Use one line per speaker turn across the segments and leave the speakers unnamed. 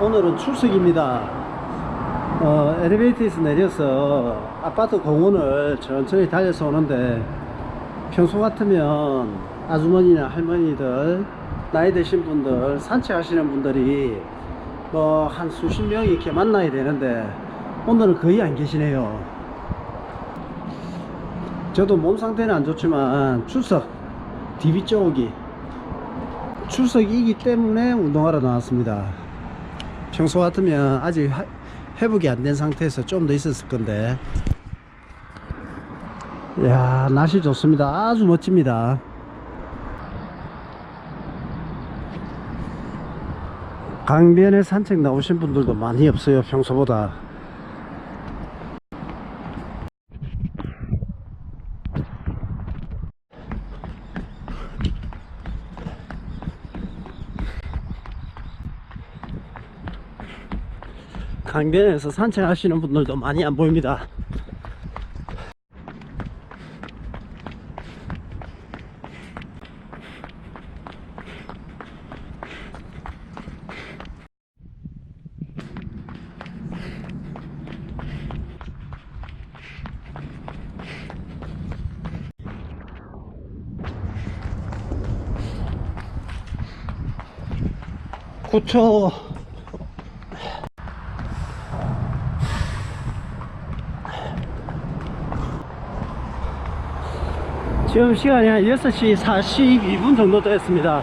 오늘은 출석입니다. 어, 엘리베이터에서 내려서 아파트 공원을 천천히 달려서 오는데 평소 같으면 아주머니나 할머니들 나이 드신 분들 산책하시는 분들이 뭐 한 수십 명이 이렇게 만나야 되는데 오늘은 거의 안 계시네요. 저도 몸 상태는 안 좋지만 출석 DB 쪽이 출석이기 때문에 운동하러 나왔습니다. 평소 같으면 아직 하- 회복이 안 된 상태에서 좀 더 있었을 건데. 야 날씨 좋습니다. 아주 멋집니다. 강변에 산책 나오신 분들도 많이 없어요. 평소보다. 강변에서 산책하시는 분들도 많이 안 보입니다. 고쳐 지금 시간이 한 6시 42분 정도 됐습니다.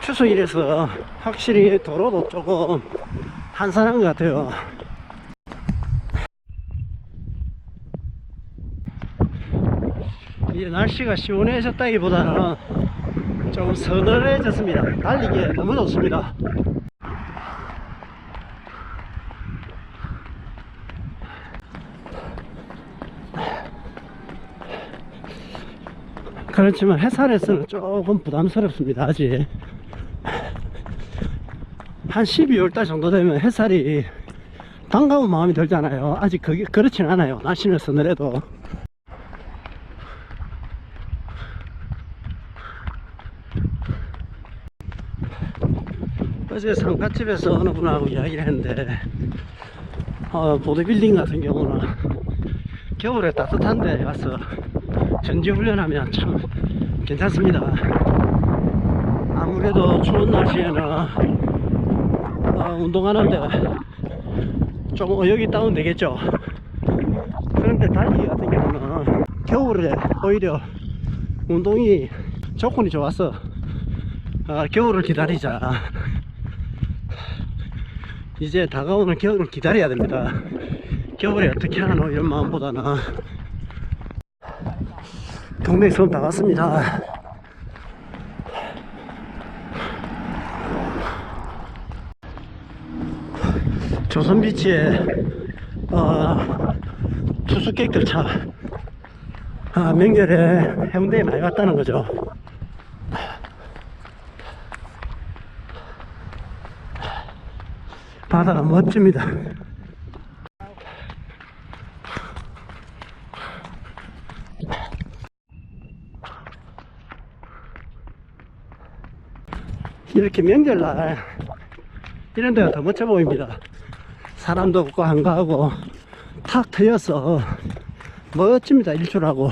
추석이라서 확실히 도로도 조금 한산한 것 같아요. 이제 날씨가 시원해졌다기보다는 조금 서늘해졌습니다. 달리기에 너무 좋습니다. 그렇지만 해산에서는 조금 부담스럽습니다 아직. 한 12월달 정도 되면 햇살이 반가운 마음이 들잖아요. 아직 그게 그렇진 않아요. 날씨는 서늘해도. 어제 상가집에서 어느 분하고 이야기를 했는데 어, 보디빌딩 같은 경우는 겨울에 따뜻한데 와서 전지훈련하면 참 괜찮습니다. 아무래도 추운 날씨에는 어, 운동하는데 좀 어역이 다운 되겠죠. 그런데 달리기 같은 경우는 겨울에 오히려 운동이 조건이 좋아서 어, 겨울을 기다리자. 이제 다가오는 겨울을 기다려야 됩니다. 겨울에 어떻게 하노 이런 마음보다는 동네 수업 나갔습니다. 조선비치에 어, 투숙객들 참 아, 명절에 해운대에 많이 왔다는 거죠. 바다가 멋집니다. 이렇게 명절날 이런 데가 더 멋져 보입니다. 사람도 없고 한가하고 탁 트여서 멋집니다. 일출하고.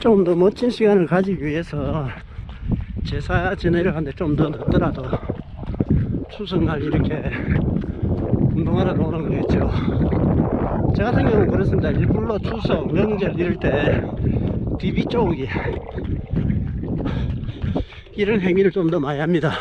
좀 더 멋진 시간을 가지기 위해서 제사 지내려 하는데 좀 더 늦더라도 추석날 이렇게 운동하러 오는 거겠죠. 저 같은 경우는 그렇습니다. 일부러 추석, 명절 이럴 때 DB 쪽이 이런 행위를 좀 더 많이 합니다.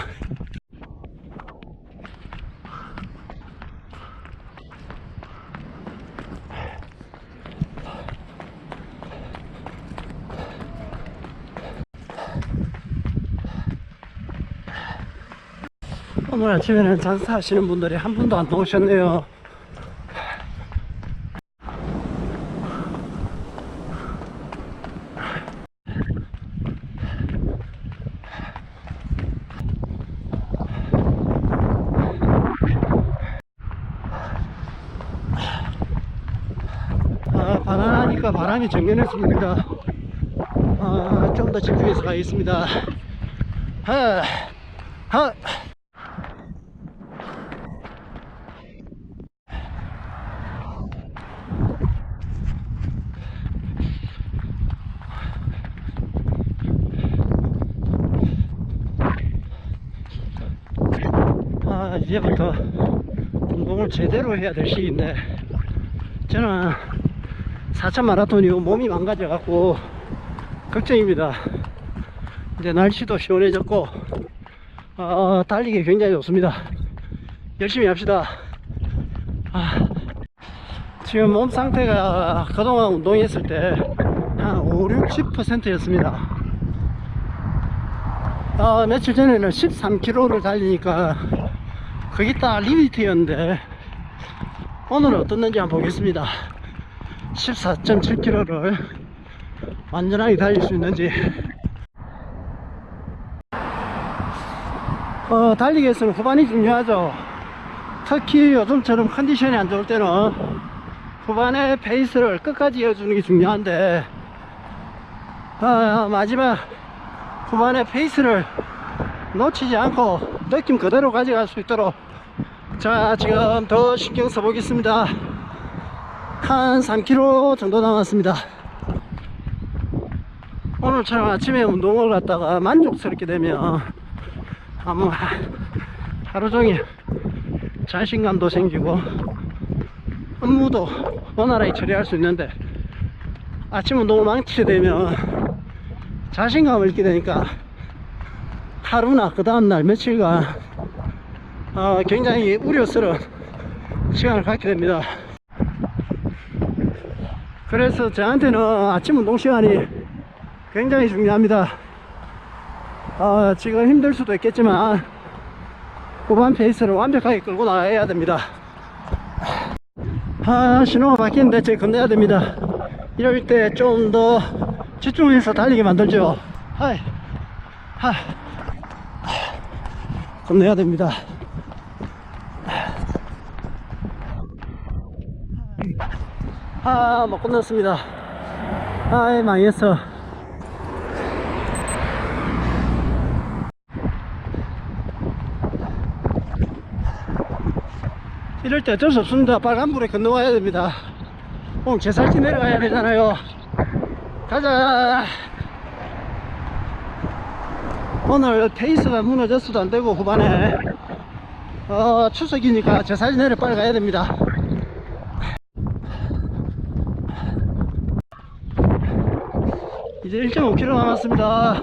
오늘 아침에는 장사하시는 분들이 한 분도 안 나오셨네요. 정면에서 붑니다. 아, 좀 더 집중해서 가겠습니다. 하, 하. 아, 이제부터 운동을 제대로 해야 될 시기인데, 저는 4차 마라톤 이후 몸이 망가져갖고, 걱정입니다. 이제 날씨도 시원해졌고, 어, 달리기 굉장히 좋습니다. 열심히 합시다. 아, 지금 몸 상태가 그동안 운동했을 때 한 5, 60%였습니다. 어, 며칠 전에는 13km를 달리니까 그게 딱 리미트였는데 오늘은 어떻는지 한번 보겠습니다 14.7km를 완전하게 달릴 수 있는지. 어, 달리기 위해서는 후반이 중요하죠. 특히 요즘처럼 컨디션이 안 좋을 때는 후반의 페이스를 끝까지 이어주는 게 중요한데 아, 마지막 후반에 페이스를 놓치지 않고 느낌 그대로 가져갈 수 있도록 자 지금 더 신경 써보겠습니다 한 3km 정도 남았습니다. 오늘처럼 아침에 운동을 갔다가 만족스럽게 되면 아무 하루 종일 자신감도 생기고 업무도 원활하게 처리할 수 있는데 아침 운동을 망치게 되면 자신감을 잃게 되니까 하루나 그 다음날 며칠간 어, 굉장히 우려스러운 시간을 갖게 됩니다 그래서 저한테는 아침 운동 시간이 굉장히 중요합니다. 어, 지금 힘들 수도 있겠지만 후반 페이스를 완벽하게 끌고 나가야 됩니다. 아 신호가 바뀌는데 제 건너야 됩니다. 이럴 때 좀 더 집중해서 달리게 만들죠. 하이 하 건너야 됩니다 아, 못 건넜습니다. 아이, 망했어. 이럴 때 어쩔 수 없습니다. 빨간불에 건너와야 됩니다. 오늘 제살지 내려가야 되잖아요. 가자. 오늘 페이스가 무너졌어도 안 되고, 후반에. 어, 추석이니까 제살지 내려 빨리 가야 됩니다. 이제 1.5km 남았습니다.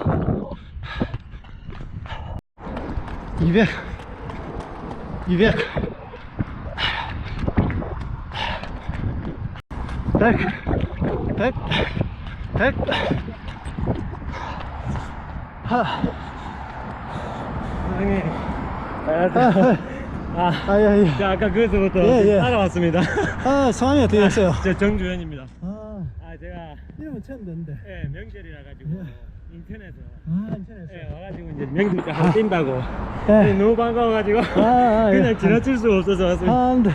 200, 200, 100, 100, 100. 하,
선생님.
아,
안녕하세요. 아,
아, 예, 예.
저 아까 그에서부터
예, 예.
따라왔습니다.
아, 성함이 어떻게 되세요?
저 정주현입니다. 제가
이름은 처음 듣는데.
예, 명절이라 가지고 인터넷에
아, 인천에서.
예, 와가지고 이제 명절 때 한번 뛴다고
예.
너무 반가워가지고
아, 아, 예.
그냥 지나칠 수가 없어서 왔습니다.
아, 근데.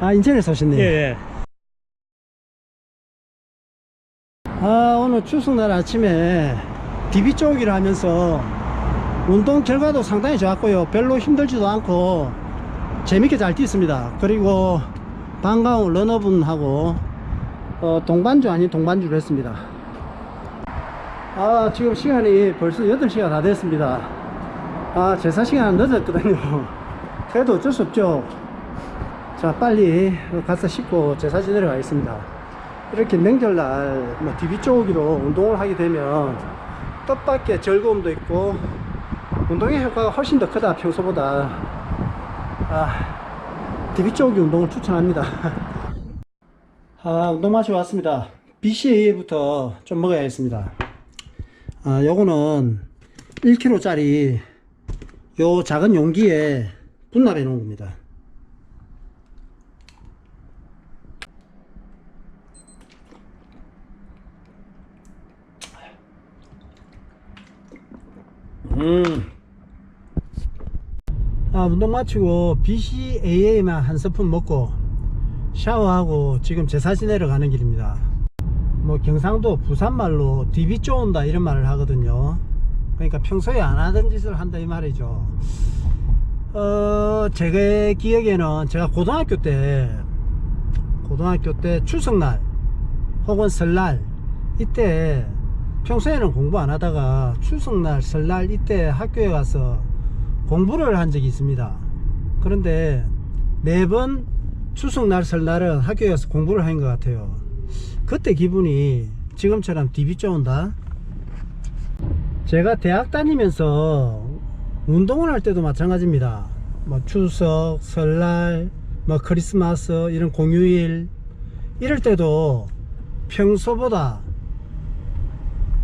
아, 인천에서 오셨네요.
예, 예.
아, 오늘 추석날 아침에 DB 쪼기를 하면서 운동 결과도 상당히 좋았고요. 별로 힘들지도 않고 재밌게 잘 뛰었습니다. 그리고 반가운 러너분하고 어, 동반주 아닌 동반주를 했습니다. 아, 지금 시간이 벌써 8시가 다 됐습니다. 아, 제사 시간은 늦었거든요. 그래도 어쩔 수 없죠. 자, 빨리 가서 씻고 제사 지내러 가겠습니다. 이렇게 명절날 뭐 DB 쪼기로 운동을 하게 되면 뜻밖의 즐거움도 있고 운동의 효과가 훨씬 더 크다 평소보다 아 DB 쪼기 운동을 추천합니다 아 운동 마치고 왔습니다. BCAA부터 좀 먹어야겠습니다. 아 요거는 1kg 짜리 요 작은 용기에 분납해 놓은 겁니다. 음. 아, 운동 마치고 BCAA만 한 스푼 먹고 샤워하고 지금 제사 지내러 가는 길입니다. 뭐 경상도 부산말로 디비 쪼온다 이런 말을 하거든요. 그러니까 평소에 안 하던 짓을 한다 이 말이죠. 어, 제가 기억에는 제가 고등학교 때 고등학교 때 추석날 혹은 설날 이때 평소에는 공부 안 하다가 추석날 설날 이때 학교에 가서 공부를 한 적이 있습니다. 그런데 매번 추석날 설날은 학교에 가서 공부를 한것 같아요. 그때 기분이 지금처럼 디비 쪼온다. 제가 대학 다니면서 운동을 할 때도 마찬가지입니다. 뭐 추석, 설날, 뭐 크리스마스 이런 공휴일 이럴 때도 평소보다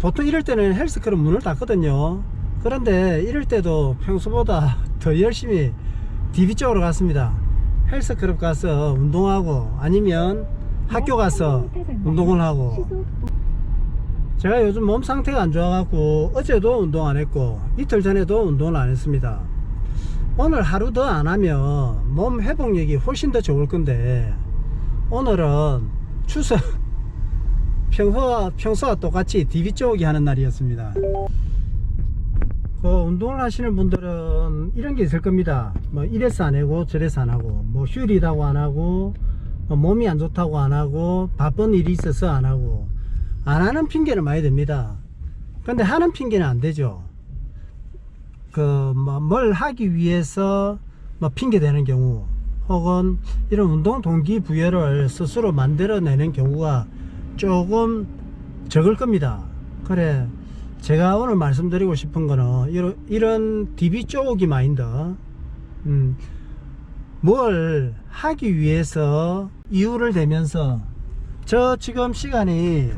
보통 이럴 때는 헬스클럽 문을 닫거든요. 그런데 이럴 때도 평소보다 더 열심히 DB 쪽으로 갔습니다. 헬스클럽 가서 운동하고 아니면 학교 가서 운동을 하고 제가 요즘 몸 상태가 안 좋아갖고 어제도 운동 안 했고 이틀 전에도 운동을 안 했습니다. 오늘 하루 더 안 하면 몸 회복력이 훨씬 더 좋을 건데 오늘은 추석 평소와 평소와 똑같이 DB 쪼기 하는 날이었습니다. 그 운동을 하시는 분들은 이런 게 있을 겁니다. 뭐 이래서 안 하고 저래서 안 하고 뭐 휴일이라고 안 하고 뭐 몸이 안 좋다고 안 하고 바쁜 일이 있어서 안 하고 안 하는 핑계를 많이 듭니다. 근데 하는 핑계는 안 되죠. 그뭐뭘 하기 위해서 뭐 핑계 대는 경우 혹은 이런 운동 동기 부여를 스스로 만들어내는 경우가 조금 적을 겁니다. 그래 제가 오늘 말씀드리고 싶은 거는 이런, 이런 DB 쪼기 마인드 음, 뭘 하기 위해서 이유를 대면서 저 지금 시간이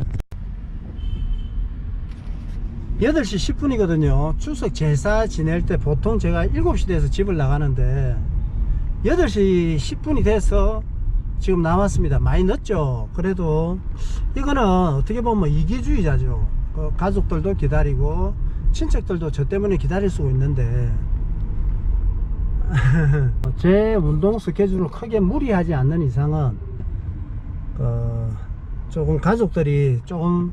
8시 10분이거든요. 추석 제사 지낼 때 보통 제가 7시 돼서 집을 나가는데 8시 10분이 돼서 지금 나왔습니다. 많이 늦죠. 그래도 이거는 어떻게 보면 이기주의자죠. 그 가족들도 기다리고 친척들도 저 때문에 기다릴 수 있는데 제 운동 스케줄을 크게 무리하지 않는 이상은 그 조금 가족들이 조금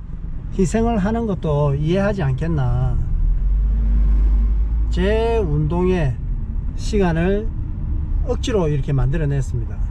희생을 하는 것도 이해하지 않겠나. 제 운동의 시간을 억지로 이렇게 만들어냈습니다.